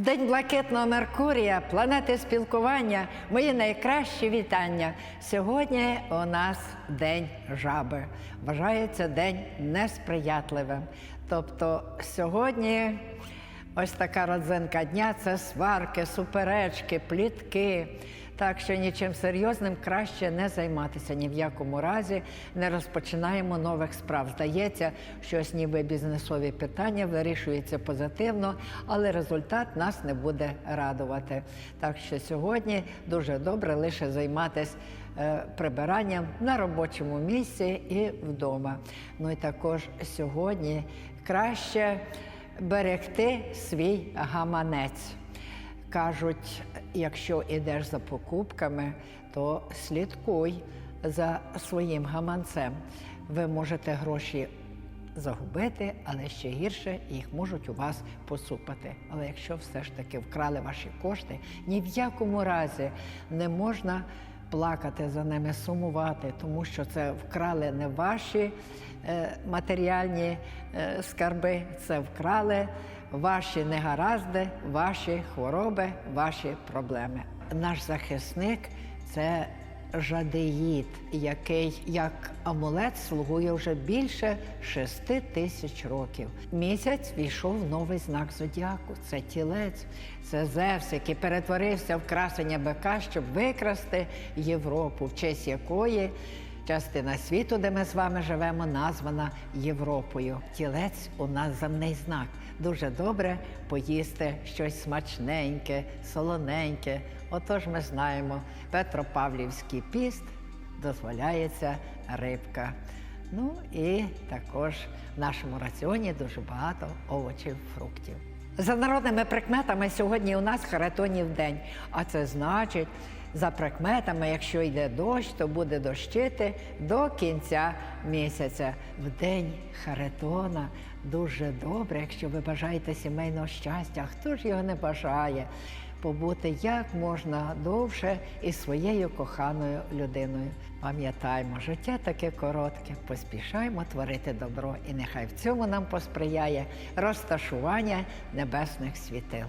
В день блакитного Меркурія, планети спілкування, мої найкращі вітання. Сьогодні у нас день жаби. Вважається день несприятливим. Тобто сьогодні ось така родзинка дня це сварки, суперечки, плітки. Так що нічим серйозним краще не займатися ні в якому разі, не розпочинаємо нових справ. Здається, щось ніби бізнесові питання вирішуються позитивно, але результат нас не буде радувати. Так що сьогодні дуже добре лише займатися е, прибиранням на робочому місці і вдома. Ну і також сьогодні краще берегти свій гаманець. Кажуть, якщо йдеш за покупками, то слідкуй за своїм гаманцем. Ви можете гроші загубити, але ще гірше їх можуть у вас посупати. Але якщо все ж таки вкрали ваші кошти, ні в якому разі не можна плакати за ними, сумувати, тому що це вкрали не ваші е, матеріальні е, скарби, це вкрали ваші негаразди, ваші хвороби, ваші проблеми. Наш захисник це жадеїд, який як амулет слугує вже більше шести тисяч років. Місяць війшов в новий знак зодіаку. Це тілець, це Зевс, який перетворився в красення бика, щоб викрасти Європу, в честь якої частина світу, де ми з вами живемо, названа Європою. Тілець у нас земний знак. Дуже добре поїсти щось смачненьке, солоненьке. Отож, ми знаємо, Петропавлівський піст дозволяється рибка. Ну і також в нашому раціоні дуже багато овочів, фруктів. За народними прикметами сьогодні у нас Харатонів день, а це значить, за прикметами, якщо йде дощ, то буде дощити до кінця місяця. В день Харитона дуже добре, якщо ви бажаєте сімейного щастя. Хто ж його не бажає? Побути як можна довше із своєю коханою людиною. Пам'ятаймо, життя таке коротке, поспішаймо творити добро, і нехай в цьому нам посприяє розташування небесних світил.